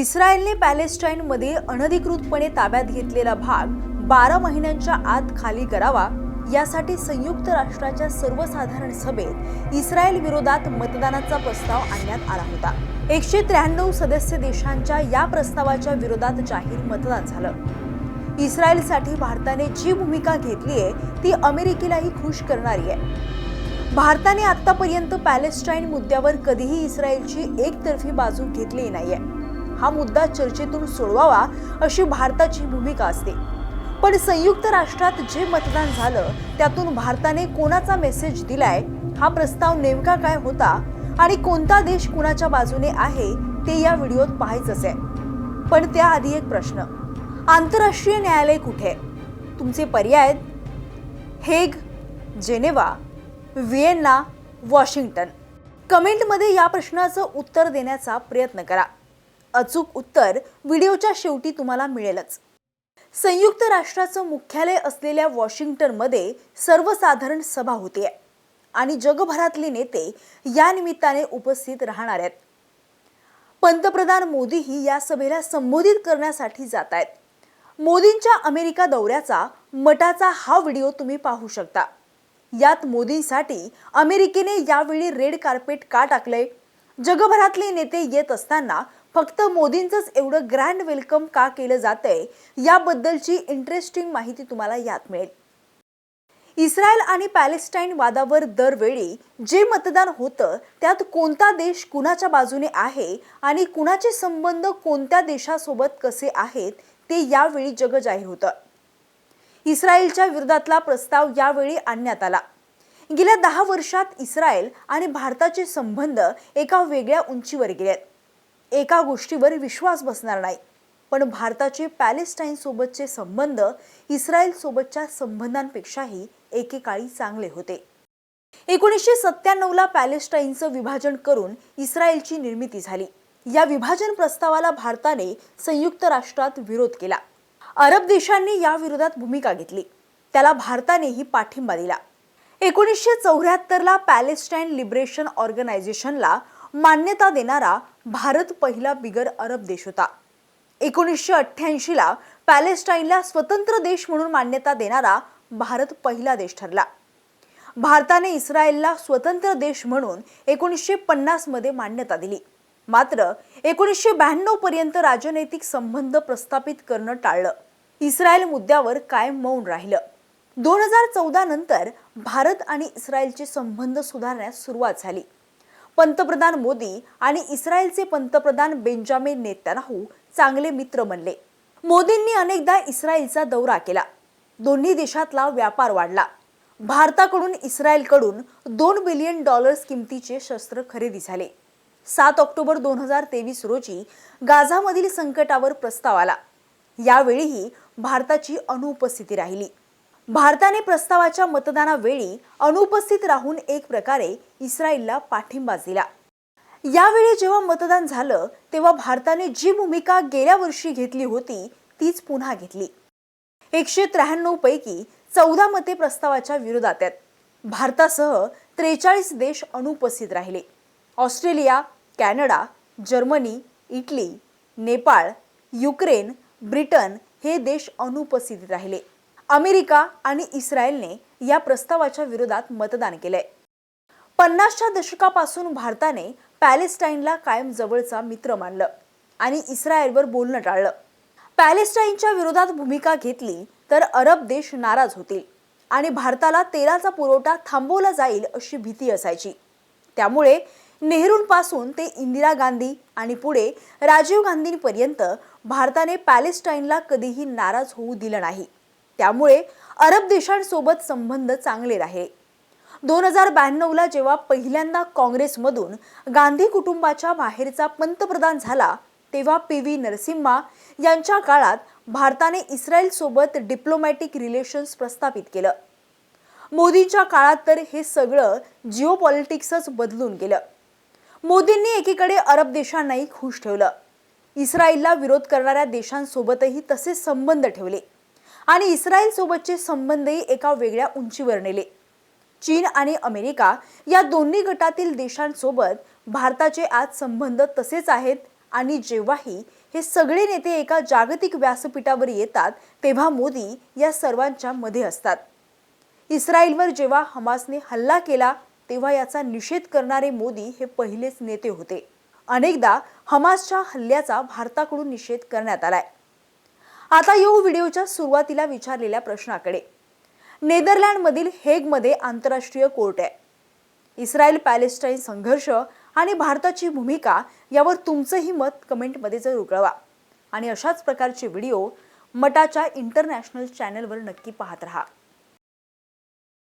इस्रायलने पॅलेस्टाईनमध्ये अनधिकृतपणे ताब्यात घेतलेला भाग बारा महिन्यांच्या आत खाली करावा यासाठी संयुक्त राष्ट्राच्या सर्वसाधारण सभेत इस्रायल विरोधात मतदानाचा प्रस्ताव आणण्यात आला होता. एकशे त्र्याण्णव सदस्य देशांच्या या प्रस्तावाच्या विरोधात जाहीर मतदान झालं. इस्रायलसाठी भारताने जी भूमिका घेतली आहे ती अमेरिकेलाही खुश करणारी आहे. भारताने आतापर्यंत पॅलेस्टाईन मुद्द्यावर कधीही इस्रायलची एकतर्फी बाजू घेतली नाहीये. हा मुद्दा चर्चेतून सोडवावा अशी भारताची भूमिका असते. पण संयुक्त राष्ट्रात जे मतदान झालं त्यातून भारताने कोणाचा मेसेज दिलाय? हा प्रस्ताव नेमका काय होता? आणि कोणता देश कुणाच्या बाजूने आहे? ते या व्हिडिओत पाहायचंच आहे. पण त्याआधी एक प्रश्न. आंतरराष्ट्रीय न्यायालय कुठे? आहे? तुमचे पर्याय हेग जेनेवा व्हिएन्ना वॉशिंग्टन. कमेंटमध्ये या प्रश्नाचं उत्तर देण्याचा प्रयत्न करा. अचूक उत्तर व्हिडिओच्या शेवटी तुम्हाला मिळेलच. संयुक्त राष्ट्राचं मुख्यालय असलेल्या वॉशिंग्टनमध्ये सर्वसाधारण सभा होते आणि जगभरातले नेते या निमित्ताने उपस्थित राहणार आहेत. पंतप्रधान मोदीही या सभेला संबोधित करण्यासाठी जात आहेत. मोदींच्या अमेरिका दौऱ्याचा मटाचा हा व्हिडिओ तुम्ही पाहू शकता. यात मोदींसाठी अमेरिकेने यावेळी रेड कार्पेट का टाकलंय? जगभरातले नेते येत असताना फक्त मोदींचंच एवढं ग्रँड वेलकम का केलं जातंय याबद्दलची इंटरेस्टिंग माहिती तुम्हाला यात मिळेल. इस्रायल आणि पॅलेस्टाईन वादावर दरवेळी जे मतदान होतं त्यात कोणता देश कुणाच्या बाजूने आहे आणि कुणाचे संबंध कोणत्या देशासोबत कसे आहेत ते यावेळी जगजाहीर होतं. इस्रायलच्या विरोधातला प्रस्ताव यावेळी आणण्यात आला. गेल्या दहा वर्षात इस्रायल आणि भारताचे संबंध एका वेगळ्या उंचीवर गेलेत. एका गोष्टीवर विश्वास बसणार नाही. पण भारताचे पॅलेस्टाईनसोबतचे संबंध इस्रायल सोबतच्या संबंधांपेक्षाही एकेकाळी चांगले होते. एकोणीसशे सत्त्याण्णवला पॅलेस्टाईनचं विभाजन करून इस्रायलची निर्मिती झाली. या विभाजन प्रस्तावाला भारताने संयुक्त राष्ट्रात विरोध केला. अरब देशांनी या विरोधात भूमिका घेतली. त्याला भारतानेही पाठिंबा दिला. एकोणीसशे चौऱ्याहत्तरला पॅलेस्टाईन लिबरेशन ऑर्गनायझेशनला मान्यता देणारा भारत पहिला बिगर अरब देश होता. एकोणीसशे अठ्ठ्याऐंशीला पॅलेस्टाईनला स्वतंत्र देश म्हणून मान्यता देणारा भारत पहिला देश ठरला. भारताने इस्रायलला स्वतंत्र देश म्हणून एकोणीसशे पन्नासमध्ये मान्यता दिली. मात्र एकोणीसशे ब्याण्णव पर्यंत राजनैतिक संबंध प्रस्थापित करणं टाळलं. इस्रायल मुद्द्यावर कायम मौन राहिलं. दोन हजार चौदा नंतर भारत आणि इस्रायलचे संबंध सुधारण्यास सुरुवात झाली. पंतप्रधान मोदी आणि इस्रायलचे पंतप्रधान बेंजामिन नेत्यानाहू चांगले मित्र बनले. मोदींनी अनेकदा इस्रायलचा दौरा केला. दोन्ही देशातला व्यापार वाढला. भारताकडून इस्रायलकडून दोन बिलियन डॉलर्स किमतीचे शस्त्र खरेदी झाले. सात ऑक्टोबर दोन हजार तेवीस रोजी गाझामधील संकटावर प्रस्ताव आला. यावेळीही भारताची अनुपस्थिती राहिली. भारताने प्रस्तावाच्या मतदानावेळी अनुपस्थित राहून एक प्रकारे इस्रायलला पाठिंबाच दिला. यावेळी जेव्हा मतदान झालं तेव्हा भारताने जी भूमिका गेल्या वर्षी घेतली होती तीच पुन्हा घेतली. एकशे त्र्याण्णव पैकी चौदा मते प्रस्तावाच्या विरोधात. आहेत भारतासह त्रेचाळीस देश अनुपस्थित राहिले. Australia Canada Germany Italy Nepal Ukraine Britain हे देश अनुपस्थित राहिले. अमेरिका आणि इस्रायलने या प्रस्तावाच्या विरोधात मतदान केलंय. पन्नासच्या दशकापासून भारताने पॅलेस्टाईनला कायम जवळचा मित्र मानलं आणि इस्रायलवर बोलणं टाळलं. पॅलेस्टाईनच्या विरोधात भूमिका घेतली तर अरब देश नाराज होतील आणि भारताला तेलाचा पुरवठा थांबवला जाईल अशी भीती असायची. त्यामुळे नेहरूंपासून ते इंदिरा गांधी आणि पुढे राजीव गांधींपर्यंत भारताने पॅलेस्टाईनला कधीही नाराज होऊ दिलं नाही. त्यामुळे अरब देशांसोबत संबंध चांगले राहिले दोन हजार ब्याण्णवला जेव्हा पहिल्यांदा काँग्रेसमधून गांधी कुटुंबाच्या बाहेरचा पंतप्रधान झाला तेव्हा पी व्ही नरसिम्हा यांच्या काळात भारताने इस्रायलसोबत डिप्लोमॅटिक रिलेशन्स प्रस्थापित केलं. मोदींच्या काळात तर हे सगळं जिओ पॉलिटिक्सच बदलून गेलं. मोदींनी एकीकडे अरब देशांनाही खुश ठेवलं. इस्रायलला विरोध करणाऱ्या देशांसोबतही तसे संबंध ठेवले. आणि इस्रायलसोबतचे संबंधही एका वेगळ्या उंचीवर नेले. चीन आणि अमेरिका या दोन्ही गटातील देशांसोबत भारताचे आज संबंध तसेच आहेत आणि जेव्हाही हे सगळे नेते एका जागतिक व्यासपीठावर येतात तेव्हा मोदी या सर्वांच्या मध्ये असतात. इस्रायलवर जेव्हा हमासने हल्ला केला तेव्हा याचा निषेध करणारे मोदी हे पहिलेच नेते होते. अनेकदा हमासच्या हल्ल्याचा भारताकडून निषेध करण्यात आलाय. आता येऊ व्हिडिओच्या सुरुवातीला विचारलेल्या प्रश्नाकडे. नेदरलँडमधील हेगमध्ये आंतरराष्ट्रीय कोर्ट आहे. इस्रायल पॅलेस्टाईन संघर्ष आणि भारताची भूमिका यावर तुमचंही मत कमेंटमध्ये जर उकळवा आणि अशाच प्रकारचे व्हिडिओ मटाच्या इंटरनॅशनल चॅनलवर नक्की पाहत राहा.